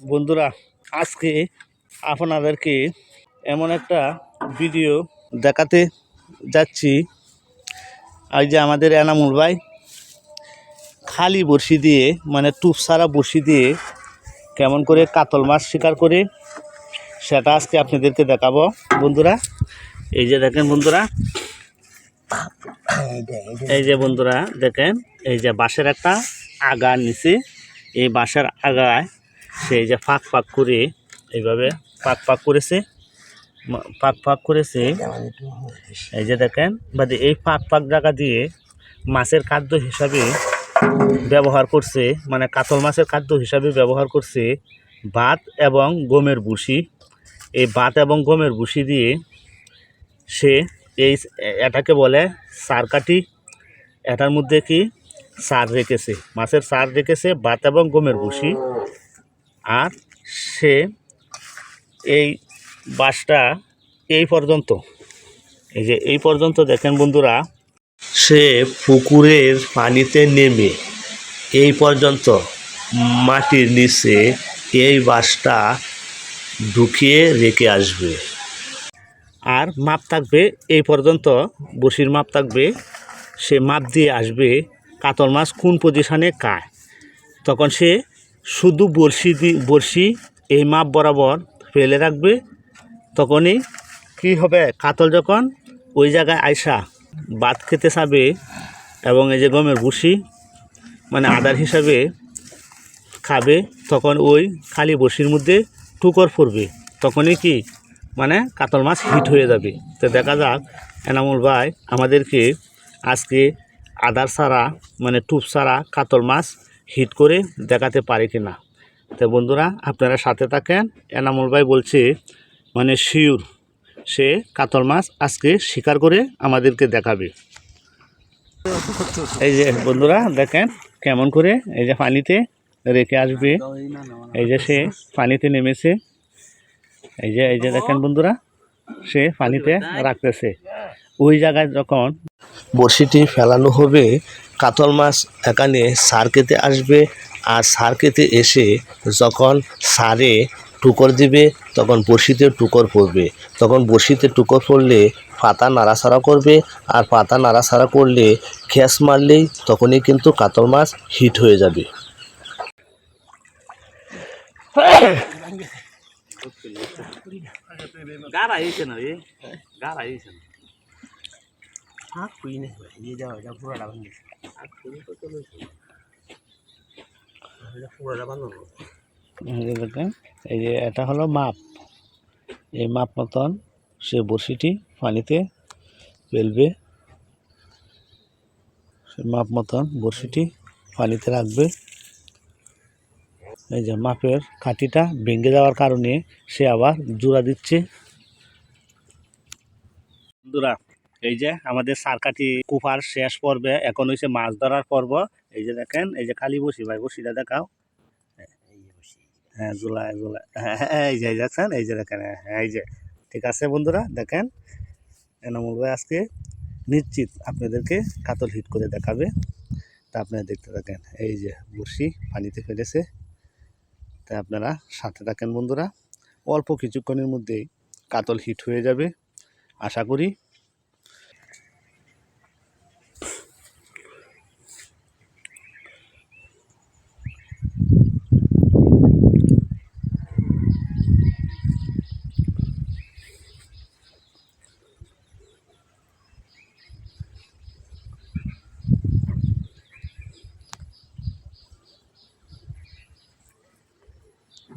বন্ধুরা, আজকে আপনাদেরকে এমন একটা ভিডিও দেখাতে যাচ্ছি। এই যে আমাদের এনামুল ভাই, খালি বড়শি দিয়ে মানে টুপ সারা দিয়ে কেমন করে কাতল মাছ শিকার করে, সেটা আজকে আপনাদেরকে দেখাবো। বন্ধুরা, এই যে দেখেন বন্ধুরা, এই যে বন্ধুরা, দেখেন, এই যে বাঁশের একটা আগা নিচে, এই বাঁশের আগায় সেই যে ফাঁক ফাঁক করে এইভাবে ফাঁক ফাঁক করেছে ফাঁক ফাঁক করেছে। এই যে দেখেন, বাদে এই ফাঁক ফাঁক জায়গা দিয়ে মাছের খাদ্য হিসাবে ব্যবহার করছে মানে কাতল মাছের খাদ্য হিসাবে ব্যবহার করছে ভাত এবং গমের ভুসি। এই ভাত এবং গমের ভুসি দিয়ে সে এই এটাকে বলে সার কাটি এটার মধ্যে কি? সার রেখেছে। মাছের সার রেখেছে ভাত এবং গমের ভুসি। আর সে এই বাসটা এই পর্যন্ত। এই যে এই পর্যন্ত দেখেন বন্ধুরা, সে পুকুরের পানিতে নেমে এই পর্যন্ত মাটির নিচে এই বাসটা ঢুকিয়ে রেখে আসবে। আর মাপ থাকবে এই পর্যন্ত, বসির মাপ থাকবে। সে মাপ দিয়ে আসবে কাতল মাছ কোন পজিশনে কায় তখন সে শুধু বড়শি দি, বড়শি এই মাপ বরাবর ফেলে রাখবে, তখনই কি হবে? কাতল যখন ওই জায়গায় আইসা ভাত খেতে চাবে এবং এই যে গমের ভুসি মানে আদার হিসাবে খাবে, তখন ওই খালি বড়শির মধ্যে টুকর পড়বে। তখনই কি? মানে কাতল মাছ হিট হয়ে যাবে। তো দেখা যাক, এনামুল ভাই, আমাদেরকে আজকে আদার ছাড়া মানে টুপ ছাড়া কাতল মাছ হিট করে দেখাতে পারে কি না। তো বন্ধুরা, আপনারা সাথে থাকেন। এনামুল ভাই বলছে মানে শিউর, সে কাতল মাছ আজকে শিকার করে আমাদেরকে দেখাবে। এই যে বন্ধুরা, দেখেন কেমন করে এই যে পানিতে রেখে আসবে। এই যে সে পানিতে নেমেছে। এই যে এই যে দেখেন বন্ধুরা, সে পানিতে রাখতেছে। ওই জায়গায় যখন বড়শিটি ফেলানো হবে কাতল মাছ এখানে সার কেটে আসবে আর সার কেটে এসে যখন সারে টুকর দিবে তখন বড়শিতে টুকর পড়বে। তখন বড়শিতে টুকর পড়লে পাতা নাড়াচাড়া করবে আর পাতা নাড়াচাড়া করলে খেস মারলেই তখনই কিন্তু কাতল মাছ হিট হয়ে যাবে। না এই যে এটা হলো মাপ। এই মাপ মতন সে বড়শিটি পানিতে ফেলবে। সে মাপ মতন বড়শিটি পানিতে রাখবে। এই যে মাপের কাঠিটা ভেঙে যাওয়ার কারণে সে আবার জোড়া দিচ্ছে। বন্ধুরা এই যে আমাদের সারকাটি কুপার শেষ পর্বে এখন হয়েছে মাছ ধরার পর্ব। এই যে দেখেন এই যে খালি বসি ভাই বসিটা দেখাও। হ্যাঁ জুলাই জুলাই। হ্যাঁ হ্যাঁ, এই যে দেখছেন? এই যে দেখেন হ্যাঁ, হ্যাঁ, এই যে। ঠিক আছে বন্ধুরা দেখেন। এনামুল ভাই আজকে নিশ্চিত আপনাদেরকে কাতল হিট করে দেখাবে। তা আপনারা দেখতে থাকেন এই যে বসি পানিতে ফেলেছে। তা আপনারা সাথে থাকেন বন্ধুরা। অল্প কিছুক্ষণের মধ্যেই কাতল হিট হয়ে যাবে। আশা করি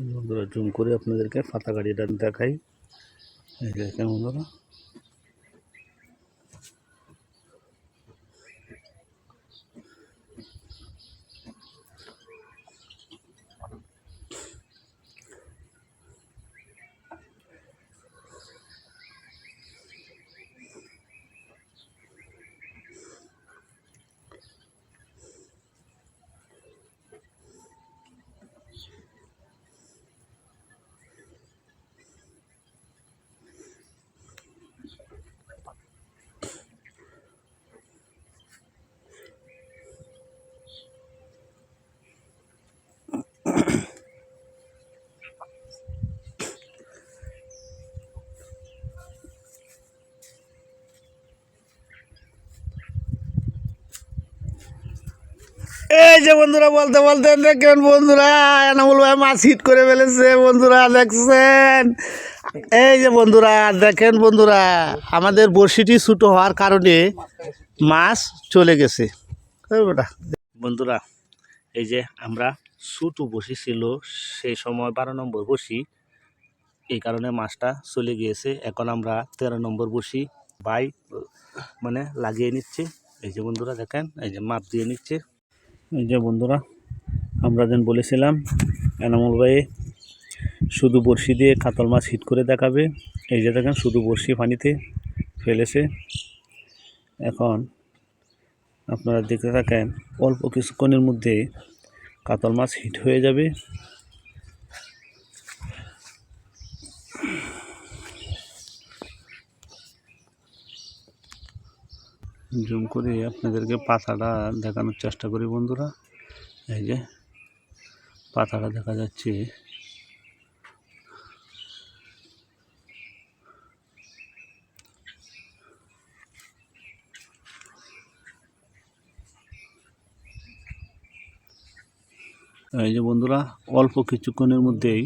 বন্ধুরা জুম করে আপনাদেরকে ফাতা গাড়িটা দেখাই। দেখেন বন্ধুরা এই যে বন্ধুরা, বলতে বলতে দেখেন বন্ধুরা, এনামুল ভাই মাছ হিট করে ফেলেছে বন্ধুরা, দেখছেন? এই যে বন্ধুরা, দেখেন বন্ধুরা, আমাদের বড়শিটি ছোটো হওয়ার কারণে মাছ চলে গেছে। বন্ধুরা, এই যে আমরা ছোটো বসি ছিল, সেই সময় বারো নম্বর বসি এই কারণে মাছটা চলে গিয়েছে। এখন আমরা তেরো নম্বর বসি বাই মানে লাগিয়ে নিচ্ছে। এই যে বন্ধুরা, দেখেন, এই যে মাপ দিয়ে নিচ্ছে। এই যে বন্ধুরা, আমরা যেন বলেছিলাম, এনামুল ভাই শুধু বড়শি দিয়ে কাতল মাছ হিট করে দেখাবে। এই যে দেখেন, শুধু বড়শি পানিতে ফেলেছে। এখন আপনারা দেখতে থাকেন, অল্প কিছুক্ষণের মধ্যে কাতল মাছ হিট হয়ে যাবে। জুম করে আপনাদেরকে পাতাটা দেখানোর চেষ্টা করি বন্ধুরা। এই যে পাতাটা দেখা যাচ্ছে। এই যে বন্ধুরা, অল্প কিছুক্ষণের মধ্যেই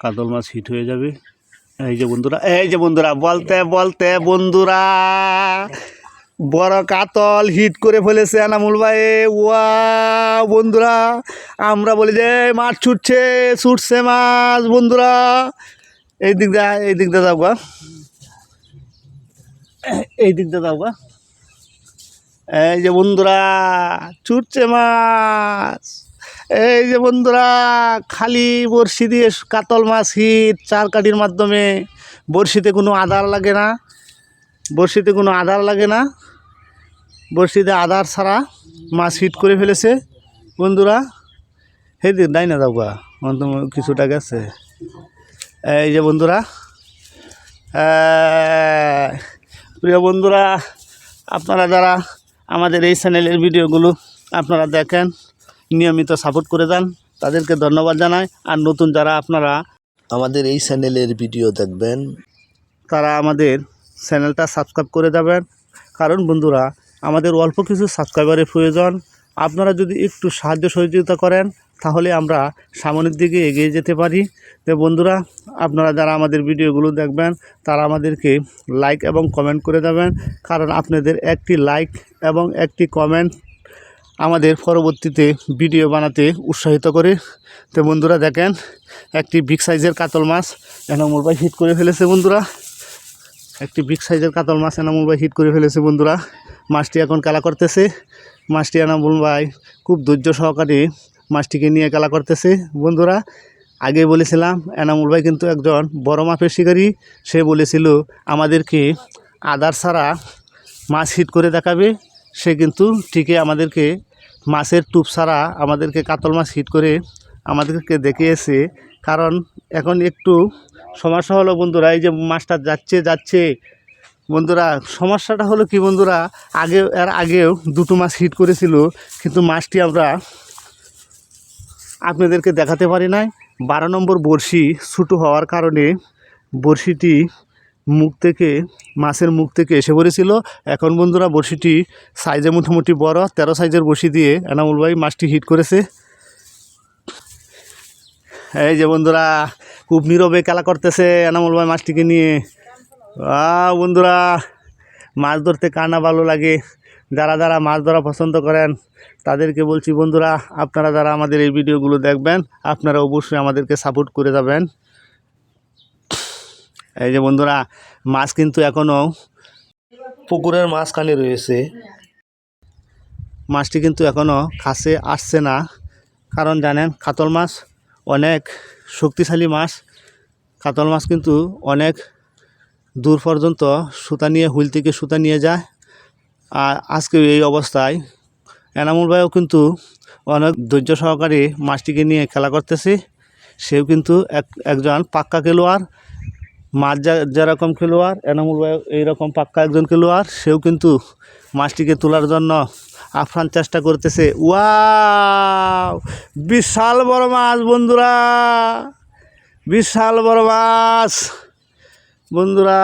কাতল মাছ হিট হয়ে যাবে। এই যে বন্ধুরা, এই যে বন্ধুরা, বলতে বলতে বন্ধুরা বড় কাতল হিট করে ফেলেছে আনামুল ভাই। ওয়া বন্ধুরা, আমরা বলি যে মাছ ছুটছে ছুটছে মাছ, বন্ধুরা। এই দিক দা এই দিক দা যাও গা। এই দিক দা যাও গা। এই যে বন্ধুরা, ছুটছে মাছ। এই যে বন্ধুরা, খালি বড়শি দিয়ে কাতল মাছ হিট চার কাঠির মাধ্যমে। বড়শিতে কোনো আধার লাগে না। বড়শিতে কোনো আধার লাগে না। বড়শিতে আদার ছাড়া মাছ হিট করে ফেলেছে। বন্ধুরা দিক নাই না যাওগা অন্তত কিছুটা গেছে এই যে বন্ধুরা প্রিয় বন্ধুরা, আপনারা যারা আমাদের এই চ্যানেলের ভিডিওগুলো আপনারা দেখেন, নিয়মিত সাপোর্ট করে যান, তাদেরকে ধন্যবাদ জানাই। আর নতুন যারা আপনারা আমাদের এই চ্যানেলের ভিডিও দেখবেন, তারা আমাদের চ্যানেলটা সাবস্ক্রাইব করে যাবেন। কারণ বন্ধুরা আমাদের অল্প কিছু সাবস্ক্রাইবারের প্রয়োজন। আপনারা যদি একটু সাহায্য সহযোগিতা করেন, তাহলে আমরা সামনের দিকে এগিয়ে যেতে পারি। তো বন্ধুরা, আপনারা যারা আমাদের ভিডিওগুলো দেখবেন, তারা আমাদেরকে লাইক এবং কমেন্ট করে দেবেন। কারণ আপনাদের একটি লাইক এবং একটি কমেন্ট আমাদের পরবর্তীতে ভিডিও বানাতে উৎসাহিত করে। তো বন্ধুরা, দেখেন, একটি বিগ সাইজের কাতল মাছ এনামুল ভাই হিট করে ফেলেছে বন্ধুরা। একটি বিগ সাইজের কাতল মাছ এনামুল ভাই হিট করে ফেলেছে বন্ধুরা। মাছটি এখন কালা করতেছে। মাছটি এনামুল ভাই, খুব ধৈর্য সহকারে মাছটিকে নিয়ে খেলা করতেছে। বন্ধুরা, আগে বলেছিলাম, এনামুল ভাই কিন্তু একজন বড় মাপের শিকারী। সে বলেছিল, আমাদেরকে আদার ছাড়া মাছ হিট করে দেখাবে। সে কিন্তু ঠিকই আমাদেরকে মাছের টুপ ছাড়া আমাদেরকে কাতল মাছ হিট করে আমাদেরকে দেখিয়েছে। কারণ এখন একটু সমস্যা হলো বন্ধুরা, এই যে মাছটা যাচ্ছে যাচ্ছে বন্ধুরা, সমস্যাটা হলো কি বন্ধুরা, আগে, এর আগেও দুটো মাছ হিট করেছিল, কিন্তু মাছটি আমরা আপনাদেরকে দেখাতে পারি নাই। বারো নম্বর বড়শি ছোটো হওয়ার কারণে বড়শিটি মুখ থেকে, মাছের মুখ থেকে এসে পড়েছিল। এখন বন্ধুরা, বড়শিটি সাইজে মোটামুটি বড়, তেরো সাইজের বড়শি দিয়ে এনামুল ভাই মাছটি হিট করেছে। এই যে বন্ধুরা, খুব নীরবে খেলা করতেছে এনামুল ভাই মাছটিকে নিয়ে। বন্ধুরা, মাছ ধরতে কার না ভালো লাগে? যারা যারা মাছ ধরা পছন্দ করেন, তাদেরকে বলছি, বন্ধুরা, আপনারা যারা আমাদের এই ভিডিওগুলো দেখবেন, আপনারা অবশ্যই আমাদেরকে সাপোর্ট করে যাবেন। এই যে বন্ধুরা, মাছ কিন্তু এখনও পুকুরের মাঝখানে রয়েছে। মাছটি কিন্তু এখনও কাছে আসছে না। কারণ জানেন, কাতল মাছ অনেক শক্তিশালী মাছ। কাতল মাছ কিন্তু অনেক দূর পর্যন্ত সুতা নিয়ে, হুইল থেকে সুতা নিয়ে যায়। আর আজকে এই অবস্থায়। এনামুল ভাইও কিন্তু অনেক ধৈর্য সহকারে মাছটিকে নিয়ে খেলা করতেছে। সেও কিন্তু এক, একজন পাক্কা খেলোয়াড়, মাছ যা, যেরকম খেলোয়াড়, এনামুল ভাই এইরকম পাক্কা একজন খেলোয়াড়, সেও কিন্তু মাছটিকে তোলার জন্য আফরান চেষ্টা করতেছে। ওয়া বিশাল বড় মাছ বন্ধুরা! বিশাল বড় মাছ! বন্ধুরা,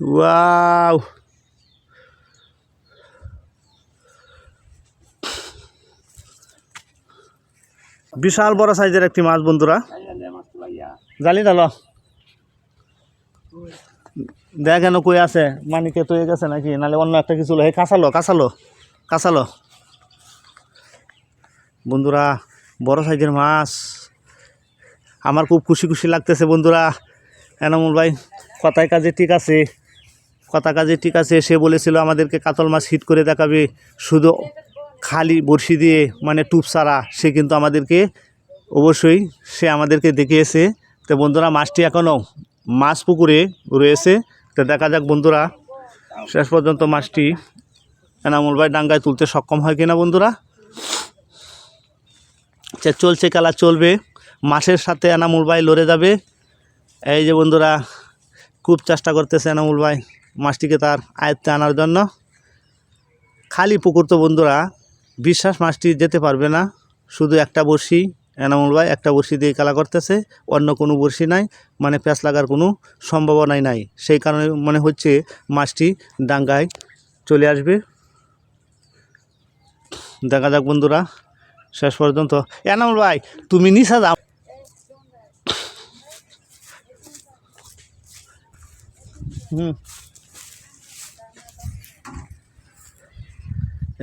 ওয়াও। বিশাল বড় সাইজের একটি মাছ বন্ধুরা। জালি ডাল। দেখেন কই আছে, মানিকে তৈরি গেছে নাকি? নালে অন্য একটা কিছু হে, কাঁচালো কাঁচালো কাঁচালো। বন্ধুরা, বড় সাইজের মাছ। আমার খুব খুশি খুশি লাগতেছে বন্ধুরা। এনামুল ভাই কথায় কাজে ঠিক আছে কথা কাজে ঠিক আছে, সে বলেছিল আমাদেরকে কাতল মাছ হিট করে দেখাবে, শুধু খালি বড়শি দিয়ে মানে টুপ ছাড়া, সে কিন্তু আমাদেরকে অবশ্যই, সে আমাদেরকে দেখিয়েছে। তো বন্ধুরা, মাছটি এখনও মাছ পুকুরে রয়েছে, তো দেখা যাক বন্ধুরা, শেষ পর্যন্ত মাছটি এনামুল ভাই ডাঙ্গায় তুলতে সক্ষম হয় কিনা বন্ধুরা। চলছে খেলা, চলবে, মাছের সাথে এনামুল ভাই লড়ে যাবে। এই যে বন্ধুরা খুব চেষ্টা করতেছে এনামুল ভাই, মাছটিকে তার আয়ত্তে আনার জন্য। খালি পুকুর তো বন্ধুরা, বিশ্বাস মাছটি যেতে পারবে না। শুধু একটা বড়শি, এনামুল ভাই, একটা বড়শি দিয়ে খেলা করতেছে, অন্য কোনো বড়শি নাই মানে প্যাঁচ লাগার কোনো সম্ভাবনাই নাই। সেই কারণে মনে হচ্ছে মাছটি ডাঙ্গায় চলে আসবে। দেখা যাক বন্ধুরা, শেষ পর্যন্ত। এনামুল ভাই, তুমি নিশা যাও। হুম।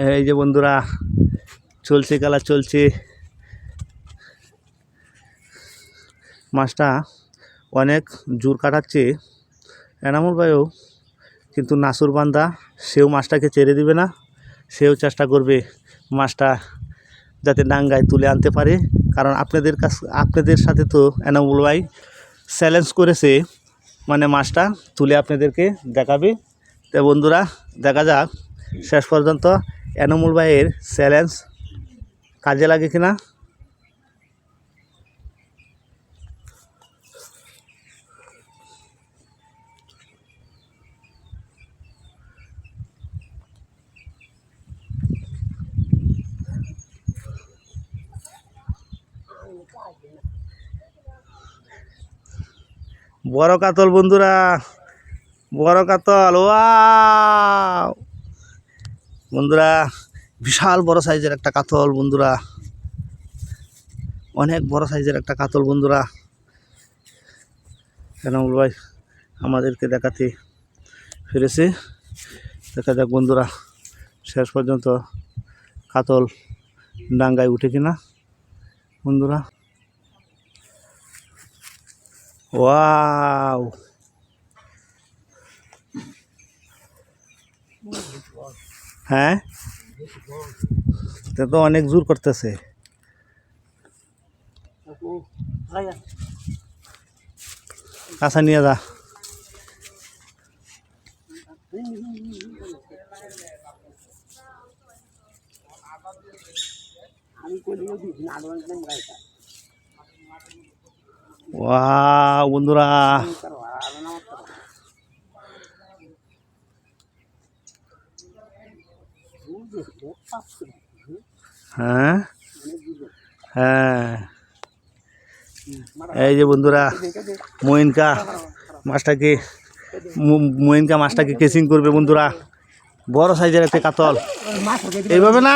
এই যে বন্ধুরা, চলছে খেলা, চলছে। মাছটা অনেক জোর কাটাচ্ছে। এনামুল ভাইও কিন্তু নাসুর বান্দা, সেও মাছটাকে ছেড়ে দিবে না। সেও চেষ্টা করবে মাছটা যাতে ডাঙ্গায় তুলে আনতে পারে। কারণ আপনাদের কাছ আপনাদের সাথে তো এনামুল ভাই চ্যালেঞ্জ করেছে। মানে মাছটা তুলে আপনাদেরকে দেখাবে। তো বন্ধুরা, দেখা যাক, শেষ পর্যন্ত এনামুল ভাইয়ের চ্যালেঞ্জ কাজে লাগে কিনা। বড় কাতল, বন্ধুরা। বড় কাতল, ওয়াও। বন্ধুরা, বিশাল বড় সাইজের একটা কাতল, বন্ধুরা। অনেক বড় সাইজের একটা কাতল, বন্ধুরা। এনামুল ভাই? আমাদেরকে দেখাতে ফিরেছে। দেখা যাক, বন্ধুরা, শেষ পর্যন্ত কাতল ডাঙ্গায় উঠে কিনা, বন্ধুরা। ওয়াও হ্যাঁ তা তো অনেক জোর করতেছে কাঁচা নিয়ে যা বন্ধুরা। হ্যাঁ? হ্যাঁ। এই যে বন্ধুরা মইনকা মাছটাকে মইনকা মাছটাকে কেসিং করবে বন্ধুরা। বড় সাইজের একটা কাতল। এইভাবে না?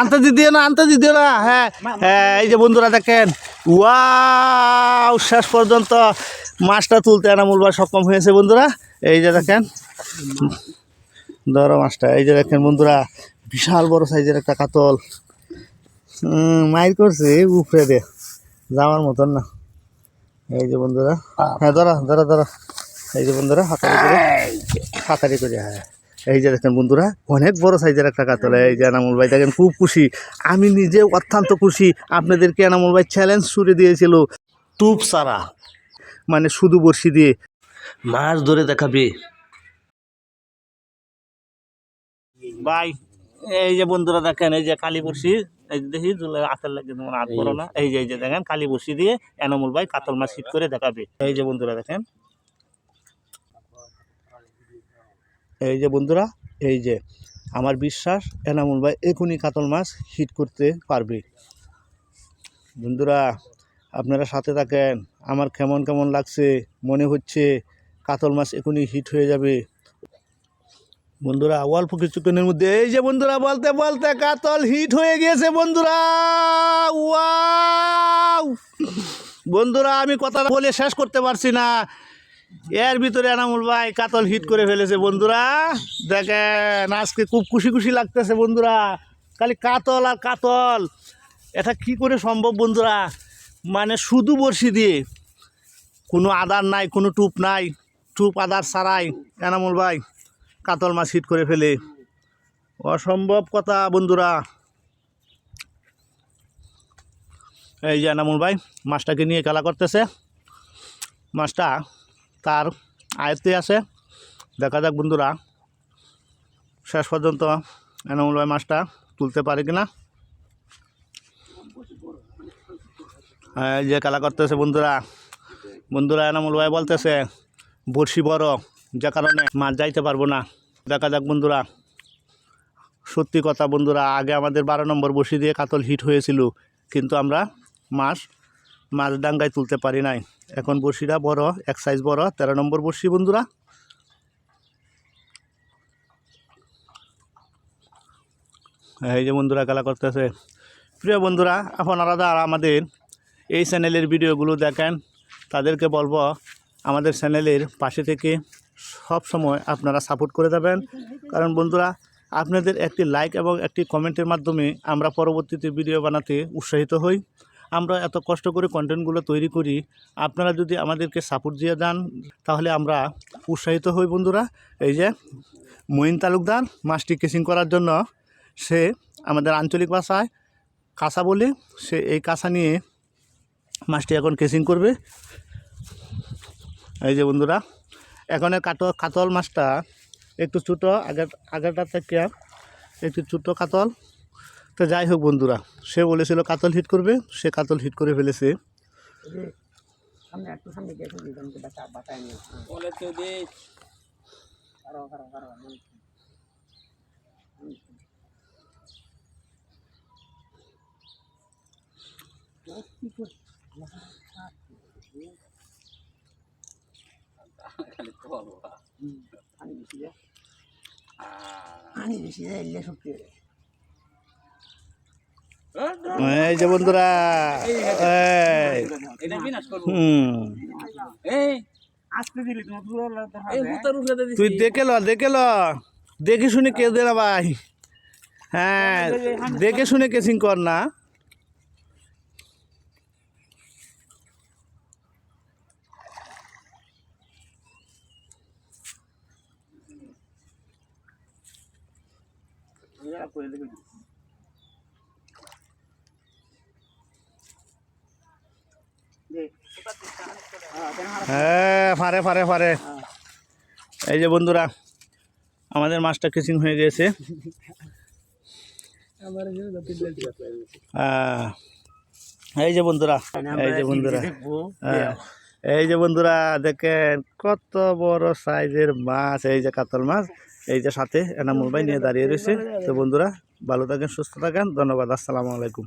আনতে দিও না, আনতে দিও না। হ্যাঁ হ্যাঁ এই যে বন্ধুরা দেখেন। ওয়াও, শেষ পর্যন্ত মাছটা তুলতে এনামুল ভাই সক্ষম হয়েছে বন্ধুরা। এই যে দেখেন। ধরো মাছটা। এই যে দেখেন বন্ধুরা, বিশাল বড় সাইজের একটা কাতল। মাইর করছে উপরে দে। যাওয়ার মতন না। এই যে বন্ধুরা। হ্যাঁ ধরো ধরো ধরো। এই যে বন্ধুরা হাতারি করে। হাতারি করে হ্যাঁ। এই যে দেখেন বন্ধুরা অনেক বড় সাইজের একটা কাতল। এই যে এনামুল ভাই দেখেন খুব খুশি। আমি নিজে অত্যন্ত খুশি। আপনাদেরকে এনামুল ভাই চ্যালেঞ্জ ছুড়ে দিয়েছিল। তুপ সারা। মানে শুধু বড়শি দিয়ে। মাছ ধরে দেখাবে। ভাই এই যে বন্ধুরা দেখেন এই যে কালী বর্ষি এই যে দেখি আতের লাগে তোমার হাত করো না। এই যে এই যে দেখেন কালী বর্ষি দিয়ে এনামুল ভাই কাতল মাছ হিট করে দেখাবে। এই যে বন্ধুরা দেখেন এই যে বন্ধুরা, এই যে আমার বিশ্বাস এনামুল ভাই এখনই কাতল মাছ হিট করতে পারবে। বন্ধুরা, আপনারা সাথে থাকেন, আমার কেমন কেমন লাগছে, মনে হচ্ছে কাতল মাছ এখনই হিট হয়ে যাবে। বন্ধুরা, অল্প কিছুক্ষণের মধ্যে, এই যে বন্ধুরা, বলতে বলতে কাতল হিট হয়ে গিয়েছে বন্ধুরা। ওয়া বন্ধুরা, আমি কথা বলে শেষ করতে পারছি না। এর ভিতরে এনামুল ভাই কাতল হিট করে ফেলেছে বন্ধুরা। দেখেন, আজকে খুব খুশি খুশি লাগতেছে বন্ধুরা। খালি কাতল আর কাতল। এটা কি করে সম্ভব বন্ধুরা? মানে শুধু বড়শি দিয়ে। কোনো আদার নাই, কোনো টুপ নাই, টুপ আদার ছাড়াই এনামুল ভাই কাতল মাছ হিট করে ফেলে। অসম্ভব কথা বন্ধুরা। এই যে এনামুল ভাই মাছটাকে নিয়ে খেলা করতেছে। মাছটা তার আয়ত্তে আছে। দেখা যাক বন্ধুরা, শেষ পর্যন্ত এনামুল ভাই মাছটা তুলতে পারে কিনা। এই যে খেলা করতেছে বন্ধুরা। বন্ধুরা, এনামুল ভাই বলতেছে, বড়শি বড়, যে কারণে মাছ যাইতে পারব না। দেখা যাক বন্ধুরা। সত্যি কথা বন্ধুরা, আগে আমাদের বারো নম্বর বড়শি দিয়ে কাতল হিট হয়েছিল, কিন্তু আমরা মাছ মাছ ডাঙ্গায় তুলতে পারি নাই। এখন বড়শিটা বড়, এক সাইজ বড়, তেরো নম্বর বড়শি বন্ধুরা। এই যে বন্ধুরা খেলা করতেছে। প্রিয় বন্ধুরা আপনারা যারা আমাদের এই চ্যানেলের ভিডিওগুলো দেখেন। তাদেরকে বলব, আমাদের চ্যানেলের পাশে থেকে সব সময় আপনারা সাপোর্ট করে দেবেন। কারণ বন্ধুরা, আপনাদের একটি লাইক এবং একটি কমেন্টের মাধ্যমে আমরা পরবর্তীতে ভিডিও বানাতে উৎসাহিত হই। আমরা এত কষ্ট করে কন্টেন্টগুলো তৈরি করি, আপনারা যদি আমাদেরকে সাপোর্ট দিয়ে দেন, তাহলে আমরা উৎসাহিত হই বন্ধুরা। এই যে মঈন তালুকদার মাছটি কেসিং করার জন্য, সে আমাদের আঞ্চলিক ভাষায় কাঁসা বলে সে এই কাঁসা নিয়ে মাছটি এখন কেসিং করবে। এই যে বন্ধুরা, এখন কাতল কাতল মাছটা একটু ছোটো, আগের, আগেরটা থেকে একটু ছোটো কাতল। তো যাই হোক বন্ধুরা সে বলেছিল কাতল হিট করবে সে কাতল হিট করে ফেলেছে। পানি বেশি দেয়। পানি এলে শক্তি দেয় এই যে বন্ধুরা এই, এটা বিনাশ করব হুম এই আসতে দিলি তোমার পুরো এই হুতার উঠাতে দিছি তুই দেখে ল দেখে ল। দেখে শুনে কে দে না ভাই? হ্যাঁ দেখে শুনে কেসিং কর না। হ্যাঁ ফারে ফারে ফারে এই যে বন্ধুরা, আমাদের মাছটা কেসিং হয়ে গেছে। এই যে বন্ধুরা, এই যে বন্ধুরা। এই যে বন্ধুরা, দেখেন কত বড় সাইজের মাছ, এই যে কাতল মাছ, এই যে সাথে এনামুল ভাই নিয়ে দাঁড়িয়ে রয়েছে তো বন্ধুরা, ভালো থাকেন, সুস্থ থাকেন, ধন্যবাদ, আসসালামু আলাইকুম